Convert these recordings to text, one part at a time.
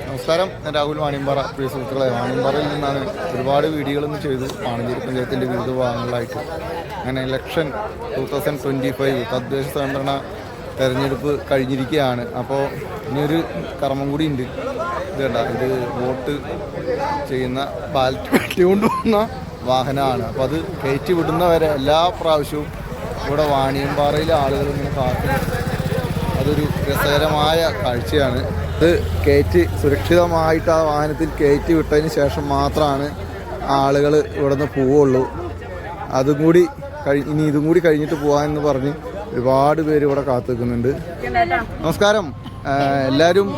നമസ്കാരം. ഞാൻ രാഹുൽ വാണിയമ്പാറ പ്രിയ സുഹൃത്തുക്കളെ. വാണിയമ്പാറയിൽ നിന്നാണ് ഒരുപാട് വീഡിയോകളൊന്നും ചെയ്തു പാണഞ്ചേരി പഞ്ചായത്തിന്റെ വിവിധ ഭാഗങ്ങളിലായിട്ട്. അങ്ങനെ election two thousand twenty five തദ്ദേശ സ്വയംഭരണ തെരഞ്ഞെടുപ്പ് കഴിഞ്ഞിരിക്കുകയാണ്. അപ്പോൾ ഇനിയൊരു കർമ്മം കൂടി ഉണ്ട്. ഇത് കണ്ട ഇത് വോട്ട് ചെയ്യുന്ന ബാലറ്റ് പെട്ടി കൊണ്ടുപോകുന്ന വാഹനമാണ്. അപ്പോൾ അത് കയറ്റി വിടുന്നവരെ എല്ലാ പ്രാവശ്യവും ഇവിടെ വാണിയമ്പാറയിലെ ആളുകൾ ഇങ്ങനെ കാത്തു അതൊരു രസകരമായ കാഴ്ചയാണ്. ഇത് കയറ്റി സുരക്ഷിതമായിട്ട് ആ വാഹനത്തിൽ കയറ്റി വിട്ടതിന് ശേഷം മാത്രമാണ് ആളുകൾ ഇവിടെ നിന്ന് പോവുള്ളൂ. അതും കൂടി ഇനി ഇതും കൂടി കഴിഞ്ഞിട്ട് പോകാമെന്ന് പറഞ്ഞ് ഒരുപാട് പേര് ഇവിടെ കാത്തു നിൽക്കുന്നുണ്ട് നമസ്കാരം എല്ലാവരും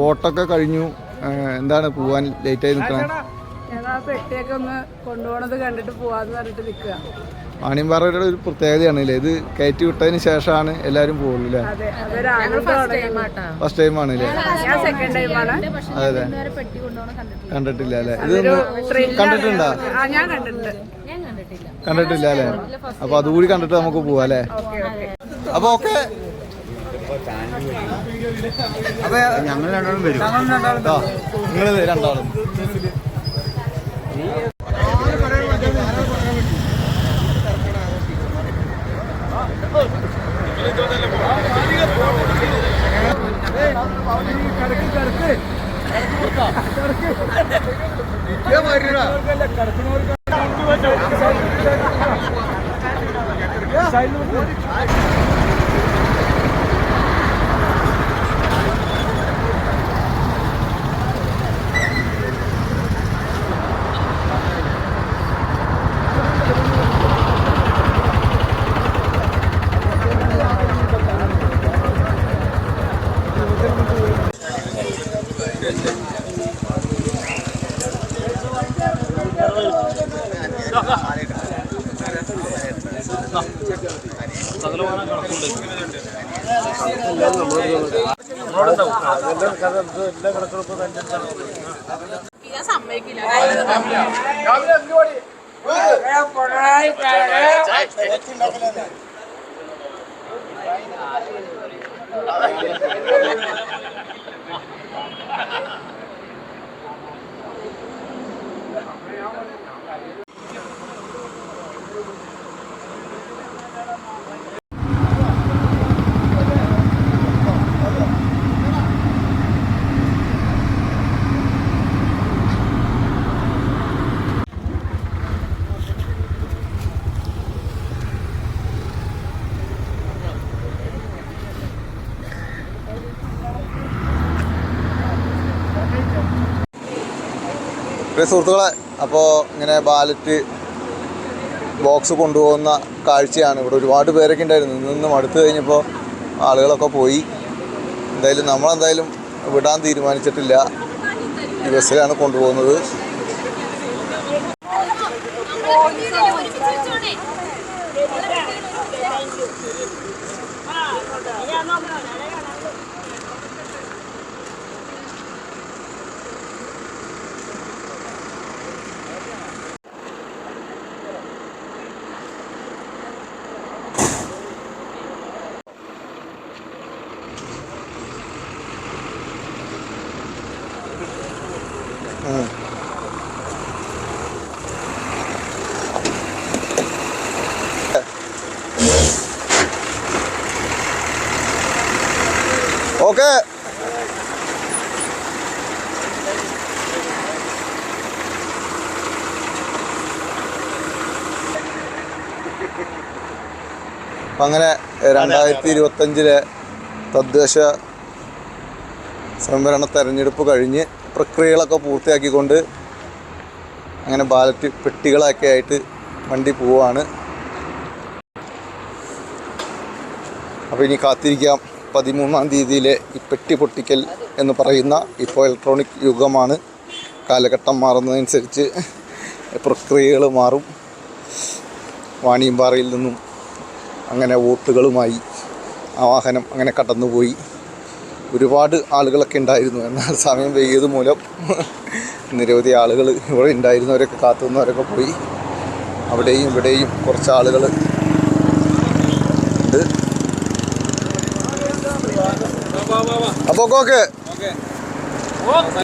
വോട്ടൊക്കെ കഴിഞ്ഞു. എന്താണ് പോവാൻ ലേറ്റായി നിൽക്കണം? പെട്ടിയൊക്കെ ഒന്ന് കൊണ്ടുപോകണത് കണ്ടിട്ട് പോവാന്ന് പറഞ്ഞിട്ട് നിൽക്കുക. വാണിയമ്പാറയുടെ ഒരു പ്രത്യേകതയാണ് അല്ലേ ഇത് കയറ്റി വിട്ടതിന് ശേഷമാണ് എല്ലാവരും പോകുള്ളൂ അല്ലേ ഫസ്റ്റ് ടൈം ആണ് അല്ലേ അതെ. കണ്ടിട്ടില്ല. അല്ലേ? ഇത് കണ്ടിട്ടുണ്ടോ? ആ ഞാൻ കണ്ടിട്ടുണ്ട്. കണ്ടിട്ടില്ല. അല്ലേ? അപ്പൊ അതുകൂടി കണ്ടിട്ട് നമുക്ക് പോവാ അല്ലേ? അപ്പൊ ഓക്കെ. ഞങ്ങൾ രണ്ടാളും വരും. നിങ്ങൾ രണ്ടാളും. കടക്കുന്നവർക്ക് പ്രിയ സുഹൃത്തുക്കളെ അപ്പോൾ ഇങ്ങനെ ബാലറ്റ് ബോക്സ് കൊണ്ടുപോകുന്ന കാഴ്ചയാണ്. ഇവിടെ ഒരുപാട് പേരൊക്കെ ഉണ്ടായിരുന്നു. നിന്നും അടുത്ത് കഴിഞ്ഞപ്പോൾ ആളുകളൊക്കെ പോയി. എന്തായാലും നമ്മളെന്തായാലും വിടാൻ തീരുമാനിച്ചിട്ടില്ല. ഈ ബസ്സിലാണ് കൊണ്ടുപോകുന്നത്. ഉം. ഓക്കെ. അങ്ങനെ രണ്ടായിരത്തി ഇരുപത്തഞ്ചിലെ തദ്ദേശ സംവരണ തെരഞ്ഞെടുപ്പ് കഴിഞ്ഞ് പ്രക്രിയകളൊക്കെ പൂർത്തിയാക്കിക്കൊണ്ട് അങ്ങനെ ബാലറ്റ് പെട്ടികളൊക്കെ ആയിട്ട് വണ്ടി പോവാണ്. അപ്പോൾ ഇനി കാത്തിരിക്കാം. പതിമൂന്നാം തീയതിയിലെ ഈ പെട്ടി പൊട്ടിക്കൽ എന്ന് പറയുന്ന ഇപ്പോൾ ഇലക്ട്രോണിക് യുഗമാണ്. കാലഘട്ടം മാറുന്നതനുസരിച്ച് പ്രക്രിയകൾ മാറും. വാണിയമ്പാറയിൽ നിന്നും അങ്ങനെ വോട്ടുകളുമായി ആ വാഹനം അങ്ങനെ കടന്നുപോയി. ഒരുപാട് ആളുകളൊക്കെ ഉണ്ടായിരുന്നു. എന്നാൽ സമയം വൈകിയത് മൂലം നിരവധി ആളുകൾ ഇവിടെ ഉണ്ടായിരുന്നവരൊക്കെ കാത്തുനിന്നവരൊക്കെ പോയി. അവിടെയും ഇവിടെയും കുറച്ച് ആളുകൾ ഉണ്ട്. അപ്പോൾ ഓക്കെ ഓക്കെ